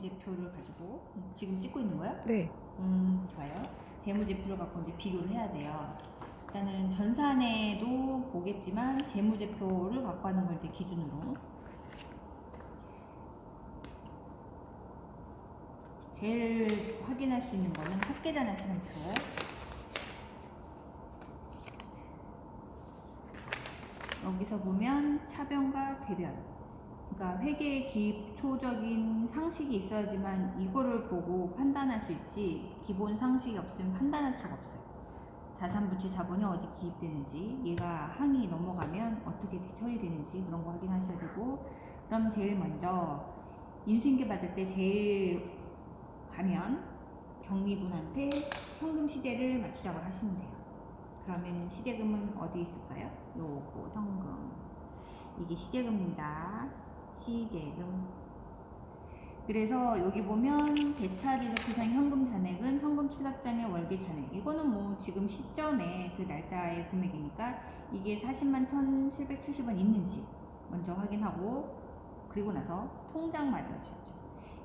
재무제표를 가지고 음, 지금 찍고 있는 거야? 네. 음, 좋아요. 재무제표를 갖고 이제 비교를 해야 돼요. 일단은 전산에도 보겠지만 재무제표를 갖고 하는 걸 이제 기준으로 제일 확인할 수 있는 거는 합계자나 시상표. 여기서 보면 차변과 대변. 그러니까 회계의 기초적인 상식이 있어야지만 이거를 보고 판단할 수 있지 기본 상식이 없으면 판단할 수가 없어요. 자산 부채 자본이 어디 기입되는지 얘가 항이 넘어가면 어떻게 처리되는지 그런 거 확인하셔야 되고 그럼 제일 먼저 인수인계 받을 때 제일 가면 경리분한테 현금 시제를 맞추자고 하시면 돼요. 그러면 시제금은 어디 있을까요? 요거 현금 이게 시제금입니다. 시제금. 그래서 여기 보면 대차리저트상 현금 잔액은 현금 출납장의 월계 잔액. 이거는 뭐 지금 시점에 그 날짜의 금액이니까 이게 40만 1,770원 있는지 먼저 확인하고 그리고 나서 통장 맞으셨죠.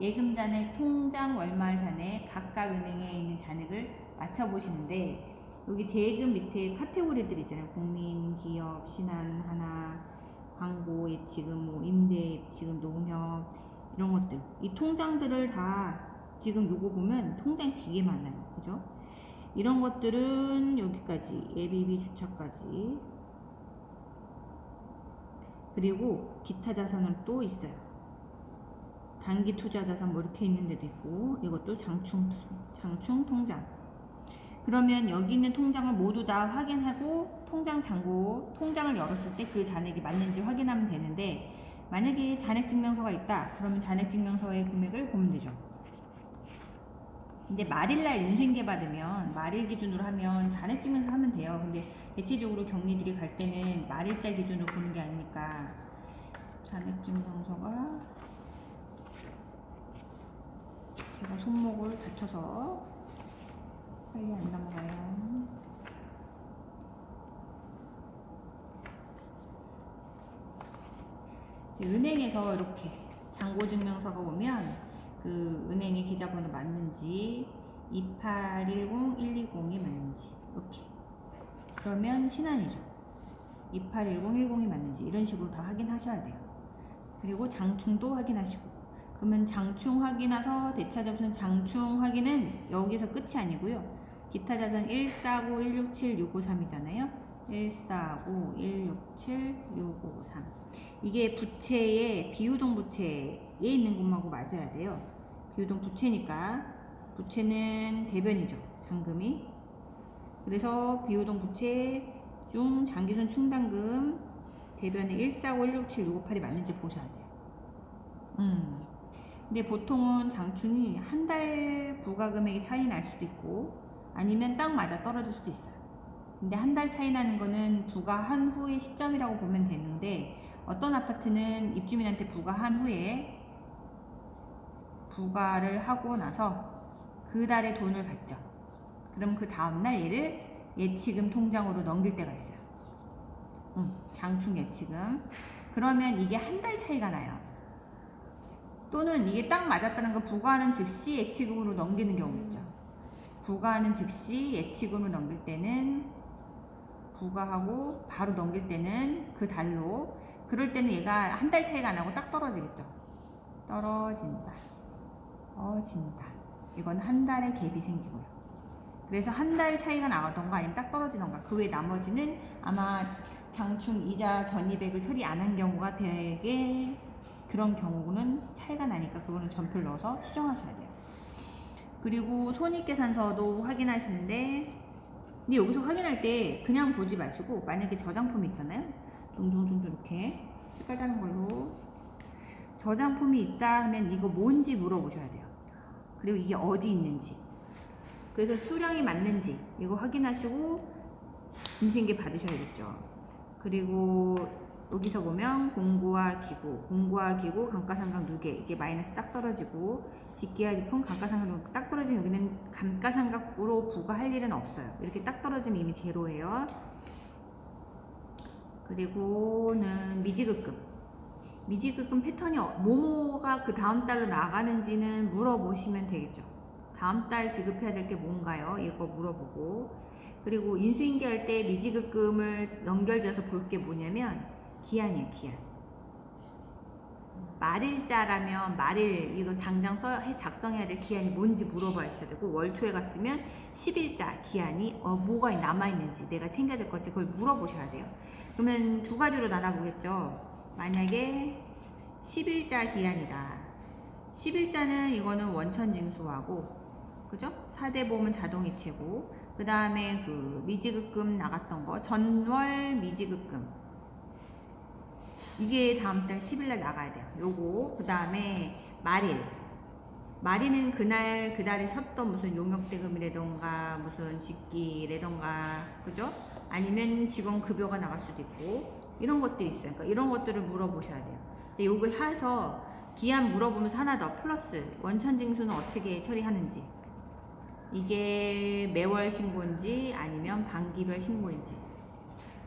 예금 잔액, 통장 월말 잔액 각각 은행에 있는 잔액을 맞춰 보시는데 여기 재금 밑에 카테고리들 있잖아요. 국민, 기업, 신한, 하나, 광고, 예치금, 뭐 임대, 예치금, 농협 이런 것들. 이 통장들을 다 지금 요거 보면 통장이 되게 많아요. 그죠? 이런 것들은 여기까지 예비비 주차까지 그리고 기타 자산은 또 있어요. 단기 투자 자산 뭐 이렇게 있는 데도 있고 이것도 장충 장충 통장. 그러면 여기 있는 통장을 모두 다 확인하고 통장 잔고 통장을 열었을 때 그 잔액이 맞는지 확인하면 되는데 만약에 잔액 증명서가 있다 그러면 잔액 증명서의 금액을 보면 되죠. 근데 말일날 인수인계 받으면 말일 기준으로 하면 잔액 증명서 하면 돼요. 근데 대체적으로 경리들이 갈 때는 말일자 기준으로 보는 게 아니니까 잔액 증명서가 제가 손목을 다쳐서 빨리 안 넘어가요. 이제 은행에서 이렇게 잔고증명서가 오면 그 은행의 계좌번호 맞는지 2810120이 맞는지 이렇게 그러면 신한이죠. 2810110이 맞는지 이런 식으로 다 확인하셔야 돼요. 그리고 장충도 확인하시고 그러면 장충 확인해서 대차자산 장충 확인은 여기서 끝이 아니고요. 기타 자산 149, 167, 653이잖아요. 149, 167, 653. 이게 부채의 비유동 부채에 있는 것하고 맞아야 돼요. 비유동 부채니까 부채는 대변이죠. 잔금이. 그래서 비유동 부채 중 장기순 충당금 대변에 149, 167, 658이 맞는지 보셔야 돼요. 음. 근데 보통은 장충이 한 달 부가 금액이 차이 날 수도 있고 아니면 딱 맞아 떨어질 수도 있어요. 근데 한 달 차이 나는 거는 부가한 후의 시점이라고 보면 되는데 어떤 아파트는 입주민한테 부가한 후에 부가를 하고 나서 그 달에 돈을 받죠. 그럼 그 다음날 얘를 예치금 통장으로 넘길 때가 있어요. 음, 장충 예치금. 그러면 이게 한 달 차이가 나요. 또는 이게 딱 맞았다는 거 부과하는 즉시 예치금으로 넘기는 경우 있죠. 부과하는 즉시 예치금으로 넘길 때는 부과하고 바로 넘길 때는 그 달로 그럴 때는 얘가 한 달 차이가 안 나고 딱 떨어지겠죠. 떨어진다. 떨어진다. 이건 한 달의 갭이 생기고요. 그래서 한 달 차이가 나왔던가 아니면 딱 떨어지던가 그 외 나머지는 아마 장충 이자 전입액을 처리 안 한 경우가 되게 그런 경우는 차이가 나니까 그거는 전표를 넣어서 수정하셔야 돼요. 그리고 손익계산서도 확인하시는데 근데 여기서 확인할 때 그냥 보지 마시고 만약에 저장품 있잖아요. 둥둥둥둥 이렇게 색깔 다른 걸로 저장품이 있다 하면 이거 뭔지 물어보셔야 돼요. 그리고 이게 어디 있는지 그래서 수량이 맞는지 이거 확인하시고 인수인계 받으셔야겠죠. 그리고 여기서 보면 공구와 기구, 공구와 기구, 감가상각 누계 이게 마이너스 딱 떨어지고 직계와 리폼, 감가상각 딱 떨어지면 여기는 감가상각으로 부과할 일은 없어요. 이렇게 딱 떨어지면 이미 제로예요. 그리고는 미지급금. 미지급금 패턴이 어- 뭐뭐가 그 다음 달로 나가는지는 물어보시면 되겠죠. 다음 달 지급해야 될 게 뭔가요? 이거 물어보고 그리고 인수인계할 때 미지급금을 연결지어서 볼 게 뭐냐면 기한이에요, 기한. 말일자라면 말일 이건 당장 써 해- 작성해야 될 기한이 뭔지 물어봐야 되고 월초에 갔으면 10일자 기한이 어, 뭐가 남아 있는지 내가 챙겨야 될 건지 그걸 물어보셔야 돼요. 그러면 두 가지로 나눠보겠죠. 만약에 10일자 기한이다. 10일자는 이거는 원천징수하고 그죠? 4대 보험은 자동이체고 그 다음에 그 미지급금 나갔던 거 전월 미지급금 이게 다음 달 10일 날 나가야 돼요. 요거 그 다음에 말일 말일은 그날 그달에 섰던 무슨 용역 대금이라던가 무슨 직기라던가 그죠? 아니면 직원 급여가 나갈 수도 있고 이런 것들이 있어요. 그러니까 이런 것들을 물어보셔야 돼요. 요거 해서 기한 물어보면서 하나 더 플러스 원천 징수는 어떻게 처리하는지 이게 매월 신고인지 아니면 반기별 신고인지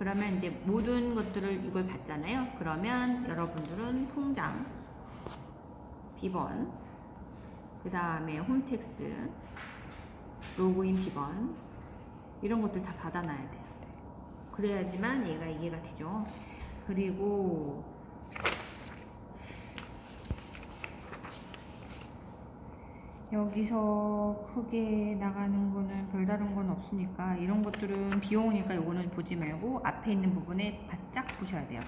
그러면 이제 모든 것들을 이걸 받잖아요. 그러면 여러분들은 통장 비번 그 다음에 홈택스 로그인 비번 이런 것들 다 받아놔야 돼요. 그래야지만 얘가 이해가 되죠. 그리고 여기서 크게 나가는 거는 별다른 건 없으니까 이런 것들은 비용이니까 요거는 보지 말고 앞에 있는 부분에 바짝 보셔야 돼요.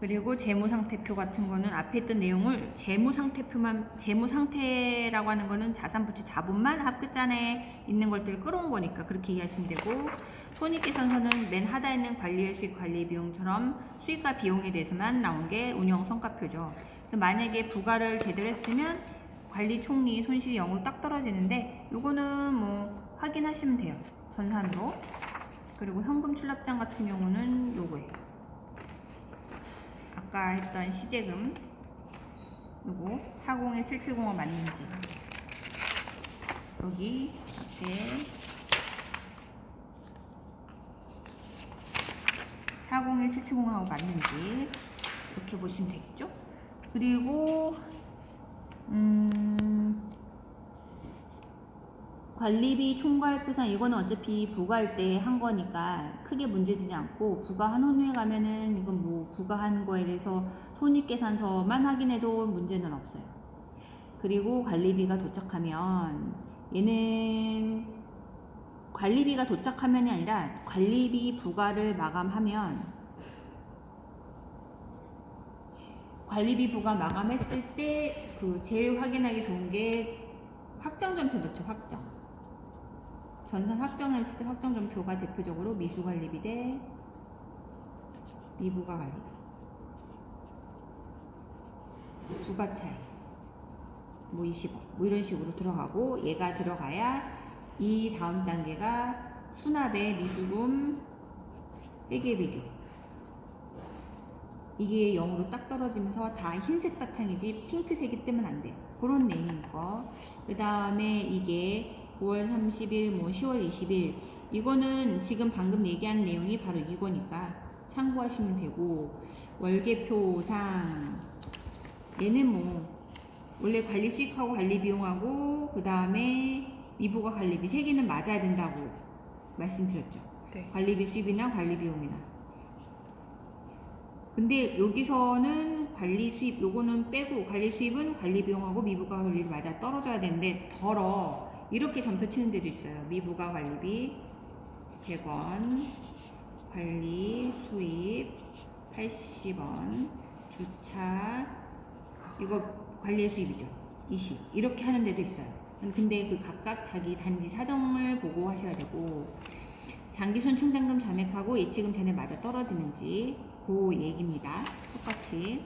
그리고 재무상태표 같은 거는 앞에 있던 내용을 재무상태표만 재무상태라고 하는 거는 자산부채 자본만 합계단에 있는 것들을 끌어온 거니까 그렇게 이해하시면 되고 손익계산서는 맨 하단에 있는 관리의 수익 관리 비용처럼 수익과 비용에 대해서만 나온 게 운영 성과표죠. 만약에 부가를 제대로 했으면 관리 총리 손실이 0으로 딱 떨어지는데 요거는 뭐 확인하시면 돼요. 전산으로. 그리고 현금 출납장 같은 경우는 요거예요. 아까 했던 시제금 요거 401770가 맞는지 여기 앞에 401770하고 맞는지 이렇게 보시면 되겠죠? 그리고 음 관리비 총괄표상 이거는 어차피 부과할 때 한 거니까 크게 문제되지 않고 부과한 후에 가면은 이건 뭐 부과한 거에 대해서 손익계산서만 확인해도 문제는 없어요. 그리고 관리비가 도착하면 얘는 관리비가 도착하면이 아니라 관리비 부과를 마감하면 관리비 부과 마감했을 때 그 제일 확인하기 좋은 게 확정전표 넣죠 확정. 전산 확정했을 때 확정전표가 대표적으로 미수관리비 대 미부가 관리비 부가 차이. 뭐 20억. 뭐 이런 식으로 들어가고 얘가 들어가야 이 다음 단계가 수납의 미수금 회계비리 이게 0으로 딱 떨어지면서 다 흰색 바탕이지 핑크색이 뜨면 안 돼요. 그런 내용인 거. 그 다음에 이게 9월 30일, 뭐 10월 20일. 이거는 지금 방금 얘기한 내용이 바로 이거니까 참고하시면 되고, 월계표상. 얘는 뭐, 원래 관리 수익하고 관리 비용하고, 그 다음에 미부가 관리비 세 개는 맞아야 된다고 말씀드렸죠. 네. 관리비 수입이나 관리 비용이나. 근데 여기서는 관리 수입 요거는 빼고 관리 수입은 관리 비용하고 미부가 관리비 맞아 떨어져야 되는데 덜어 이렇게 점표 치는 데도 있어요. 미부가 관리비 100원 관리 수입 80원 주차 이거 관리 수입이죠. 20 이렇게 하는 데도 있어요. 근데 그 각각 자기 단지 사정을 보고 하셔야 되고 장기손 충당금 잔액하고 예치금 잔액 맞아 떨어지는지 그 얘기입니다. 똑같이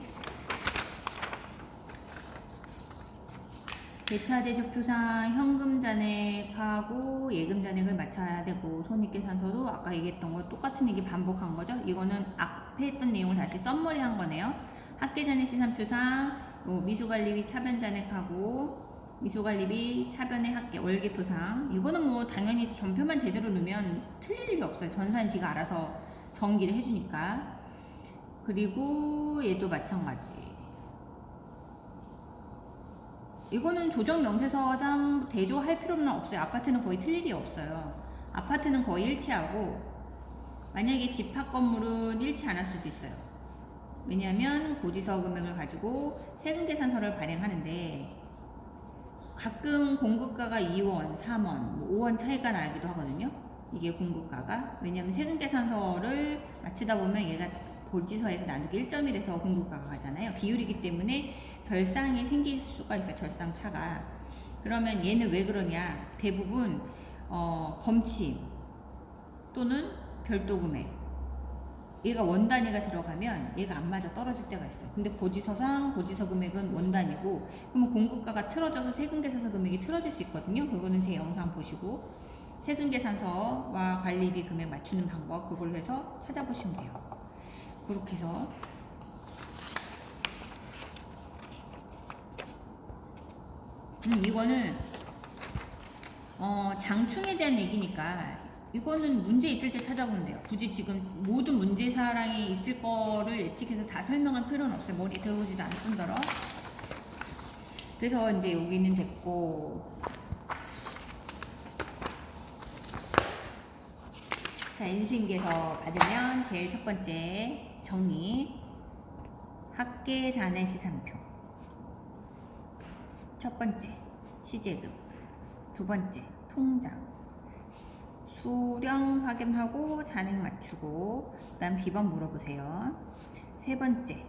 대차 대조표상 현금 잔액하고 예금 잔액을 맞춰야 되고 손익계산서도 아까 얘기했던 거 똑같은 얘기 반복한 거죠. 이거는 앞에 했던 내용을 다시 썸머리 한 거네요. 학계잔액 시산표상 요 미수관리비 차변 잔액하고 미소관리비 차변의 합계 월계표상 이거는 뭐 당연히 전표만 제대로 넣으면 틀릴 일이 없어요 전산지가 알아서 전기를 해주니까. 그리고 얘도 마찬가지. 이거는 조정 명세서상 대조할 필요는 없어요. 아파트는 거의 틀 일이 없어요. 아파트는 거의 일치하고 만약에 집합 건물은 일치 안 할 수도 있어요. 왜냐하면 고지서 금액을 가지고 세금 계산서를 발행하는데 가끔 공급가가 2원, 3원, 5원 차이가 나기도 하거든요. 이게 공급가가 왜냐하면 세금 계산서를 마치다 보면 얘가 볼지서에서 나누기 1.1에서 공급가가 가잖아요. 비율이기 때문에 절상이 생길 수가 있어요. 절상 차가. 그러면 얘는 왜 그러냐? 대부분 어, 검침 또는 별도 금액 얘가 원 단위가 들어가면 얘가 안 맞아 떨어질 때가 있어요. 근데 고지서상 고지서 금액은 원 단위고 그러면 공급가가 틀어져서 세금 계산서 금액이 틀어질 수 있거든요. 그거는 제 영상 보시고 세금 계산서와 관리비 금액 맞추는 방법 그걸로 해서 찾아보시면 돼요. 그렇게 해서 음, 이거는 어, 장충에 대한 얘기니까 이거는 문제 있을 때 찾아보면 돼요. 굳이 지금 모든 문제 사항이 있을 거를 예측해서 다 설명할 필요는 없어요. 머리 들어오지도 않을 뿐더러. 그래서 이제 여기는 됐고. 자, 인수인계서 받으면 제일 첫 번째 정리. 학계 잔해 시산표. 첫 번째 시제금. 두 번째 통장. 수령 확인하고 잔액 맞추고 그다음 비번 물어보세요. 세 번째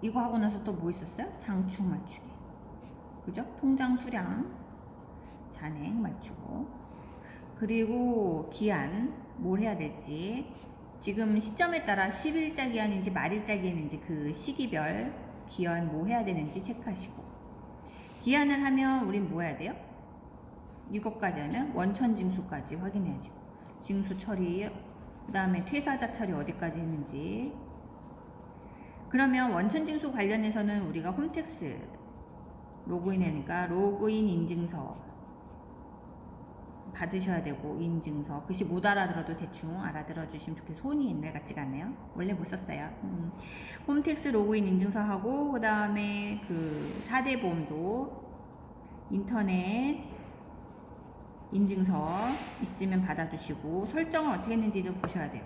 이거 하고 나서 또 뭐 있었어요? 장충 맞추기. 그죠? 통장 수량 잔액 맞추고 그리고 기한 뭘 해야 될지 지금 시점에 따라 10일자 기한인지 말일자 기한인지 그 시기별 기한 뭐 해야 되는지 체크하시고 기한을 하면 우린 뭐 해야 돼요? 이것까지 하면 원천 징수까지 확인해야죠. 징수 처리, 그 다음에 퇴사자 처리 어디까지 했는지. 그러면 원천 징수 관련해서는 우리가 홈택스 로그인하니까 로그인 인증서 받으셔야 되고 인증서 글씨 못 알아들어도 대충 알아들어 주시면 좋겠어요 손이 옛날 같지가 않네요 원래 못 썼어요 음. 홈택스 로그인 인증서 하고 그 다음에 그 4대 보험도 인터넷 인증서 있으면 받아두시고 설정을 어떻게 했는지도 보셔야 돼요.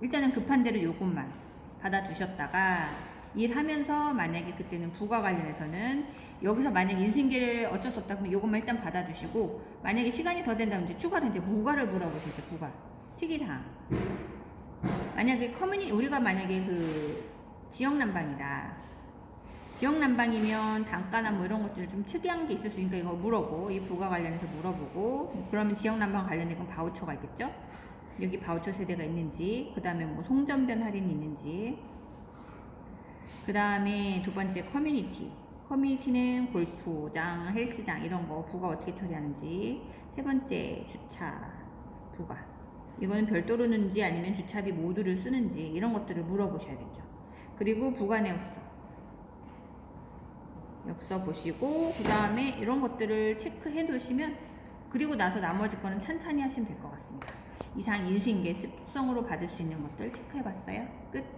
일단은 급한 대로 요것만 받아두셨다가 일하면서 만약에 그때는 부가 관련해서는 여기서 만약에 인수인계를 어쩔 수 없다 그러면 요것만 일단 받아두시고 만약에 시간이 더 된다면 이제 추가로 이제 부가를 물어보세요. 부가 특이사항 만약에 커뮤니 우리가 만약에 그 지역 난방이다 지역 난방이면 단가나 뭐 이런 것들 좀 특이한 게 있을 수 있으니까 이거 물어보고 이 부가 관련해서 물어보고 그러면 지역 난방 관련된 건 바우처가 있겠죠? 여기 바우처 세대가 있는지 그 다음에 뭐 송전변 할인이 있는지 그 다음에 두 번째 커뮤니티 커뮤니티는 골프장, 헬스장 이런 거 부가 어떻게 처리하는지 세 번째 주차 부가 이거는 별도로 는지 아니면 주차비 모두를 쓰는지 이런 것들을 물어보셔야겠죠. 그리고 부가 내역서 역서 보시고 그 다음에 이런 것들을 체크해 두시면 그리고 나서 나머지 거는 찬찬히 하시면 될 것 같습니다. 이상 인수인계 습성으로 받을 수 있는 것들 체크해 봤어요. 끝.